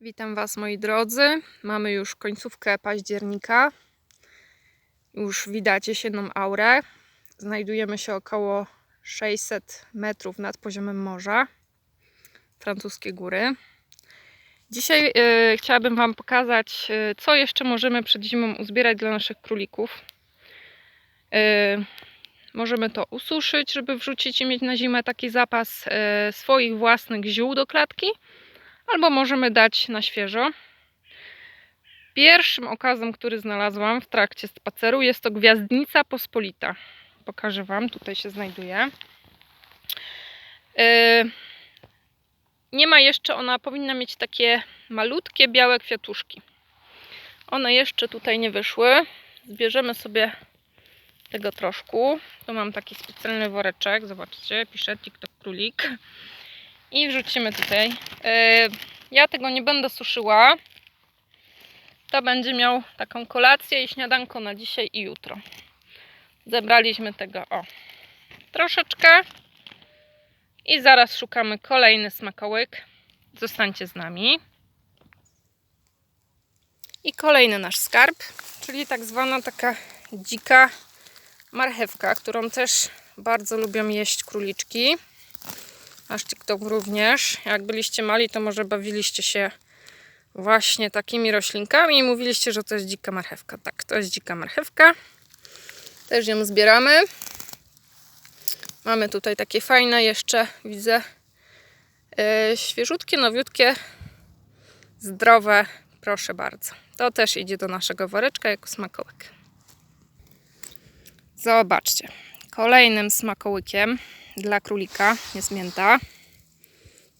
Witam Was moi drodzy. Mamy już końcówkę października. Już widać jesienną aurę. Znajdujemy się około 600 metrów nad poziomem morza. Francuskie góry. Dzisiaj e, chciałabym Wam pokazać, e, co jeszcze możemy przed zimą uzbierać dla naszych królików. E, możemy to ususzyć, żeby wrzucić i mieć na zimę taki zapas e, swoich własnych ziół do klatki albo możemy dać na świeżo. Pierwszym okazem, który znalazłam w trakcie spaceru jest to gwiazdnica pospolita. Pokażę Wam, tutaj się znajduje. Yy, Nie ma jeszcze, ona powinna mieć takie malutkie białe kwiatuszki. One jeszcze tutaj nie wyszły. Zbierzemy sobie tego troszkę. Tu mam taki specjalny woreczek, zobaczcie, pisze TikTok królik. I wrzucimy tutaj. Yy, Ja tego nie będę suszyła. To będzie miał taką kolację i śniadanko na dzisiaj i jutro. Zebraliśmy tego o troszeczkę. I zaraz szukamy kolejny smakołyk. Zostańcie z nami. I kolejny nasz skarb, czyli tak zwana taka dzika marchewka, którą też bardzo lubią jeść króliczki. Nasz TikTok również. Jak byliście mali, to może bawiliście się właśnie takimi roślinkami i mówiliście, że to jest dzika marchewka. Tak, to jest dzika marchewka. Też ją zbieramy. Mamy tutaj takie fajne jeszcze, widzę, yy, świeżutkie, nowiutkie, zdrowe. Proszę bardzo. To też idzie do naszego woreczka jako smakołyk. Zobaczcie. Kolejnym smakołykiem dla królika jest mięta.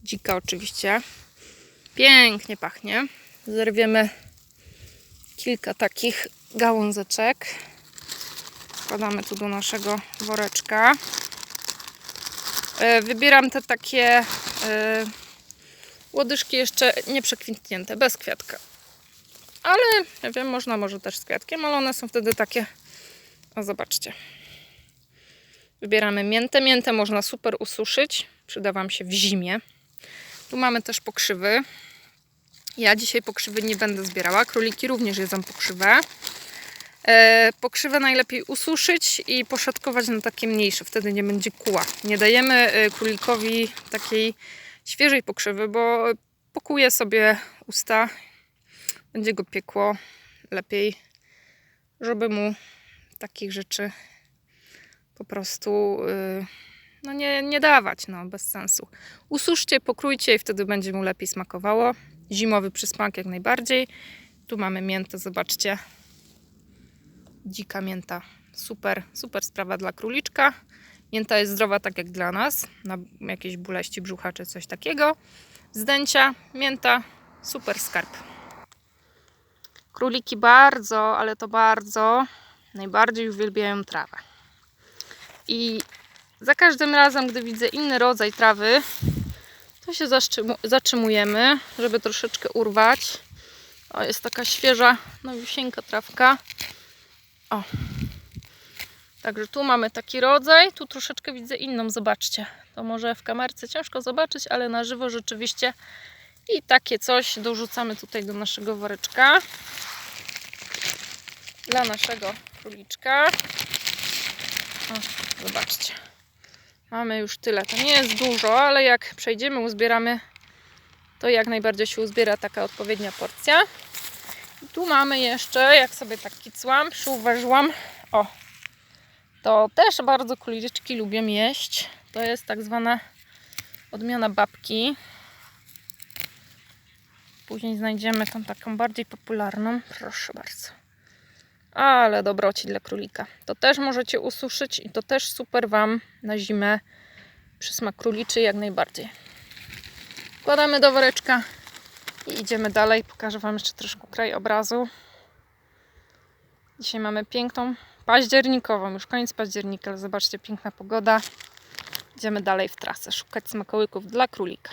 Dzika oczywiście. Pięknie pachnie. Zerwiemy kilka takich gałązeczek. Wkładamy tu do naszego woreczka. E, Wybieram te takie e, łodyżki jeszcze nie przekwitnięte, bez kwiatka. Ale nie wiem, można może też z kwiatkiem, ale one są wtedy takie. O, zobaczcie. Wybieramy miętę. Miętę można super ususzyć. Przyda Wam się w zimie. Tu mamy też pokrzywy. Ja dzisiaj pokrzywy nie będę zbierała. Króliki również jedzą pokrzywę. E, pokrzywę najlepiej ususzyć i poszatkować na takie mniejsze. Wtedy nie będzie kuła. Nie dajemy e, królikowi takiej świeżej pokrzywy, bo pokuje sobie usta. Będzie go piekło. Lepiej, żeby mu takich rzeczy po prostu yy, no nie, nie dawać, no bez sensu. Ususzcie, pokrójcie i wtedy będzie mu lepiej smakowało. Zimowy przysmak jak najbardziej. Tu mamy miętę, zobaczcie. Dzika mięta. Super, super sprawa dla króliczka. Mięta jest zdrowa tak jak dla nas, na jakieś boleści brzucha czy coś takiego. Zdęcia, mięta, super skarb. Króliki bardzo, ale to bardzo najbardziej uwielbiają trawę. I za każdym razem, gdy widzę inny rodzaj trawy, to się zatrzymu- zatrzymujemy, żeby troszeczkę urwać. O, jest taka świeża, nowiusieńka trawka. O. Także tu mamy taki rodzaj, tu troszeczkę widzę inną, zobaczcie. To może w kamerce ciężko zobaczyć, ale na żywo rzeczywiście. I takie coś dorzucamy tutaj do naszego woreczka. Dla naszego króliczka. O, zobaczcie. Mamy już tyle. To nie jest dużo, ale jak przejdziemy, uzbieramy, to jak najbardziej się uzbiera taka odpowiednia porcja. I tu mamy jeszcze, jak sobie tak kicłam, przyuważyłam, o, to też bardzo kuliczki lubią jeść. To jest tak zwana odmiana babki. Później znajdziemy tą taką bardziej popularną. Proszę bardzo. Ale dobroci dla królika. To też możecie ususzyć i to też super Wam na zimę przysmak króliczy jak najbardziej. Wkładamy do woreczka i idziemy dalej. Pokażę Wam jeszcze troszkę krajobrazu. Dzisiaj mamy piękną październikową, już koniec października, ale zobaczcie, piękna pogoda. Idziemy dalej w trasę, szukać smakołyków dla królika.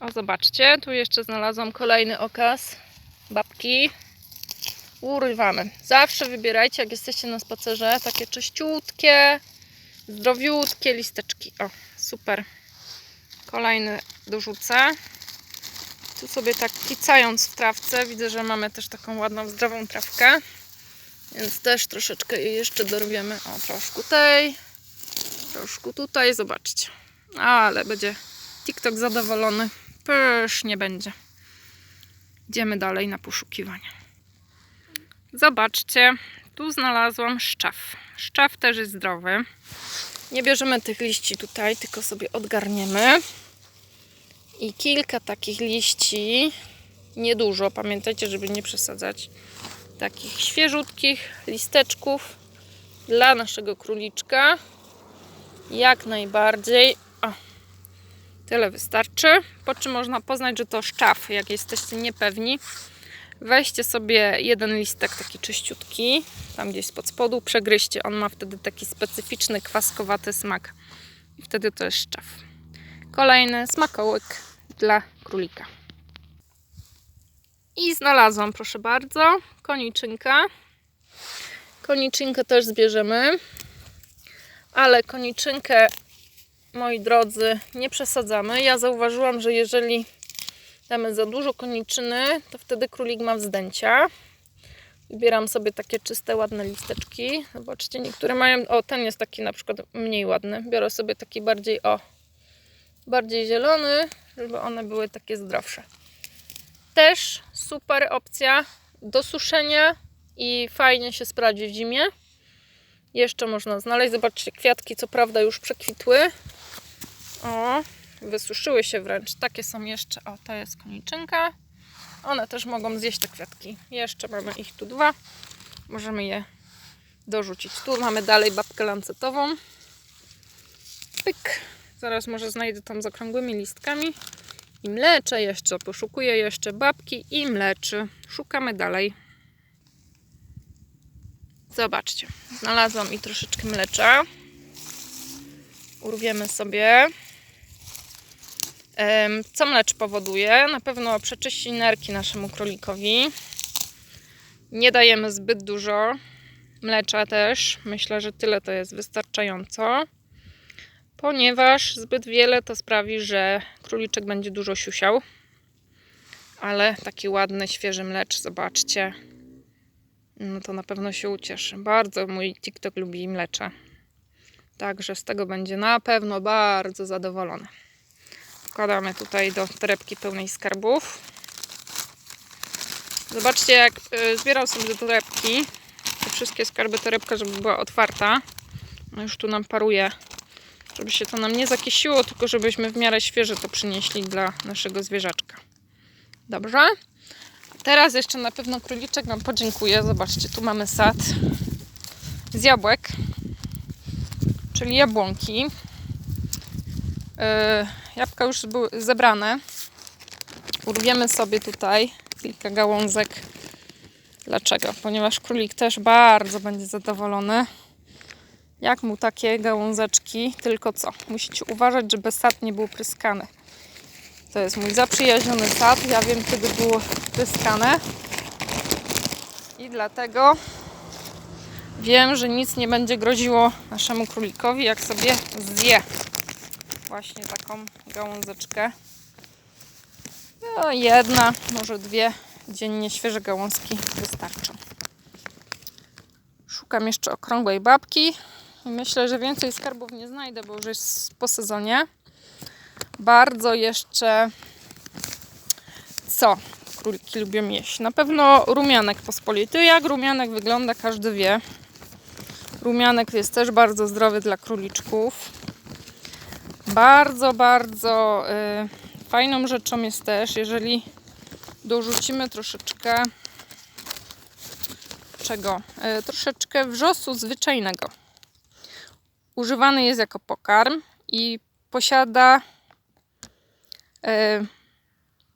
O, zobaczcie, tu jeszcze znalazłam kolejny okaz babki urywamy. Zawsze wybierajcie, jak jesteście na spacerze, takie czyściutkie, zdrowiutkie listeczki. O, super. Kolejny dorzucę. Tu sobie tak kicając w trawce, widzę, że mamy też taką ładną, zdrową trawkę. Więc też troszeczkę jej jeszcze dorwiemy. O, troszkę tej, troszkę tutaj, zobaczcie. Ale będzie TikTok zadowolony. Pysznie będzie. Idziemy dalej na poszukiwania. Zobaczcie, tu znalazłam szczaw. Szczaw też jest zdrowy. Nie bierzemy tych liści tutaj, tylko sobie odgarniemy. I kilka takich liści, niedużo, pamiętajcie, żeby nie przesadzać, takich świeżutkich listeczków dla naszego króliczka. Jak najbardziej. O, tyle wystarczy. Po czym można poznać, że to szczaw, jak jesteście niepewni. Weźcie sobie jeden listek taki czyściutki, tam gdzieś spod spodu, przegryźcie. On ma wtedy taki specyficzny, kwaskowaty smak. I wtedy to jest szczaw. Kolejny smakołyk dla królika. I znalazłam, proszę bardzo, koniczynka. Koniczynkę też zbierzemy, ale koniczynkę, moi drodzy, nie przesadzamy. Ja zauważyłam, że jeżeli damy za dużo koniczyny, to wtedy królik ma wzdęcia. Wybieram sobie takie czyste, ładne listeczki. Zobaczcie, niektóre mają. O, ten jest taki na przykład mniej ładny. Biorę sobie taki bardziej, o, bardziej zielony, żeby one były takie zdrowsze. Też super opcja do suszenia i fajnie się sprawdzi w zimie. Jeszcze można znaleźć. Zobaczcie, kwiatki co prawda już przekwitły. O, wysuszyły się wręcz. Takie są jeszcze. O, to jest koniczynka. One też mogą zjeść te kwiatki. Jeszcze mamy ich tu dwa. Możemy je dorzucić. Tu mamy dalej babkę lancetową. Pyk. Zaraz może znajdę tam z okrągłymi listkami. I mleczę jeszcze. Poszukuję jeszcze babki i mleczy. Szukamy dalej. Zobaczcie. Znalazłam i troszeczkę mlecza. Urwiemy sobie. Co mlecz powoduje? Na pewno przeczyści nerki naszemu królikowi. Nie dajemy zbyt dużo mlecza też. Myślę, że tyle to jest wystarczająco. Ponieważ zbyt wiele to sprawi, że króliczek będzie dużo siusiał. Ale taki ładny, świeży mlecz, zobaczcie. No to na pewno się ucieszy. Bardzo mój TikTok lubi mlecze. Także z tego będzie na pewno bardzo zadowolony. Wkładamy tutaj do torebki pełnej skarbów. Zobaczcie, jak y, zbierał sobie do torebki te wszystkie skarby torebka, żeby była otwarta. No już tu nam paruje, żeby się to nam nie zakisiło, tylko żebyśmy w miarę świeże to przynieśli dla naszego zwierzaczka. Dobrze? Teraz jeszcze na pewno króliczek nam podziękuje. Zobaczcie, tu mamy sad z jabłek, czyli jabłonki. Yy, jabłka już były zebrane. Urwiemy sobie tutaj kilka gałązek. Dlaczego? Ponieważ królik też bardzo będzie zadowolony. Jak mu takie gałązeczki, tylko co? Musicie uważać, żeby sad nie był pryskany. To jest mój zaprzyjaźniony sad. Ja wiem, kiedy było pryskane. I dlatego wiem, że nic nie będzie groziło naszemu królikowi, jak sobie zje właśnie taką gałązeczkę. No, jedna, może dwie dziennie świeże gałązki wystarczą. Szukam jeszcze okrągłej babki. I myślę, że więcej skarbów nie znajdę, bo już jest po sezonie. Bardzo jeszcze co króliki lubią jeść? Na pewno rumianek pospolity. Jak rumianek wygląda, każdy wie. Rumianek jest też bardzo zdrowy dla króliczków. Bardzo, bardzo y, fajną rzeczą jest też, jeżeli dorzucimy troszeczkę czego? Y, troszeczkę wrzosu zwyczajnego. Używany jest jako pokarm i posiada y,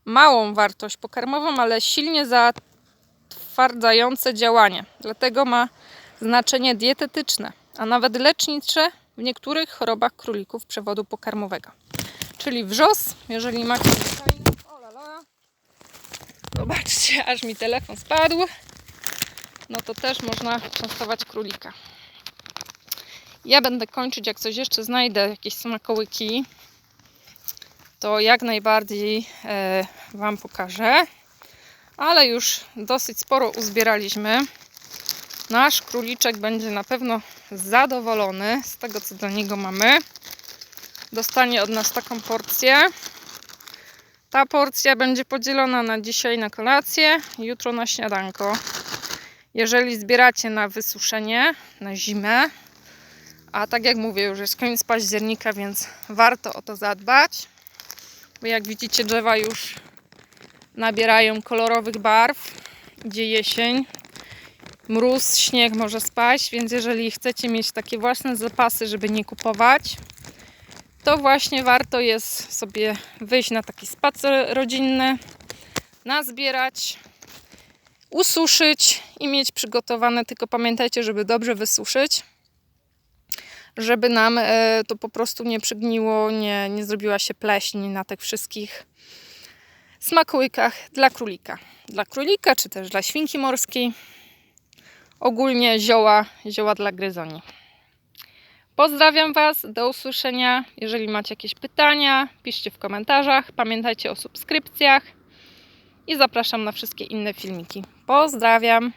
małą wartość pokarmową, ale silnie zatwardzające działanie. Dlatego ma znaczenie dietetyczne, a nawet lecznicze w niektórych chorobach królików przewodu pokarmowego. Czyli wrzos, jeżeli macie zwyczajny... Zobaczcie, aż mi telefon spadł. No to też można częstować królika. Ja będę kończyć, jak coś jeszcze znajdę, jakieś smakołyki. to jak najbardziej e, Wam pokażę. Ale już dosyć sporo uzbieraliśmy. Nasz króliczek będzie na pewno zadowolony z tego, co dla niego mamy. Dostanie od nas taką porcję. Ta porcja będzie podzielona na dzisiaj na kolację, jutro na śniadanko. Jeżeli zbieracie na wysuszenie, na zimę, a tak jak mówię, już jest koniec października, więc warto o to zadbać. Bo jak widzicie, drzewa już nabierają kolorowych barw. Idzie jesień. Mróz, śnieg może spaść, więc jeżeli chcecie mieć takie własne zapasy, żeby nie kupować, to właśnie warto jest sobie wyjść na taki spacer rodzinny, nazbierać, ususzyć i mieć przygotowane. Tylko pamiętajcie, żeby dobrze wysuszyć, żeby nam e, to po prostu nie przygniło, nie, nie zrobiła się pleśń na tych wszystkich smakołykach dla królika. Dla królika, czy też dla świnki morskiej. Ogólnie zioła, zioła dla gryzoni. Pozdrawiam Was, do usłyszenia. Jeżeli macie jakieś pytania, piszcie w komentarzach. Pamiętajcie o subskrypcjach i zapraszam na wszystkie inne filmiki. Pozdrawiam!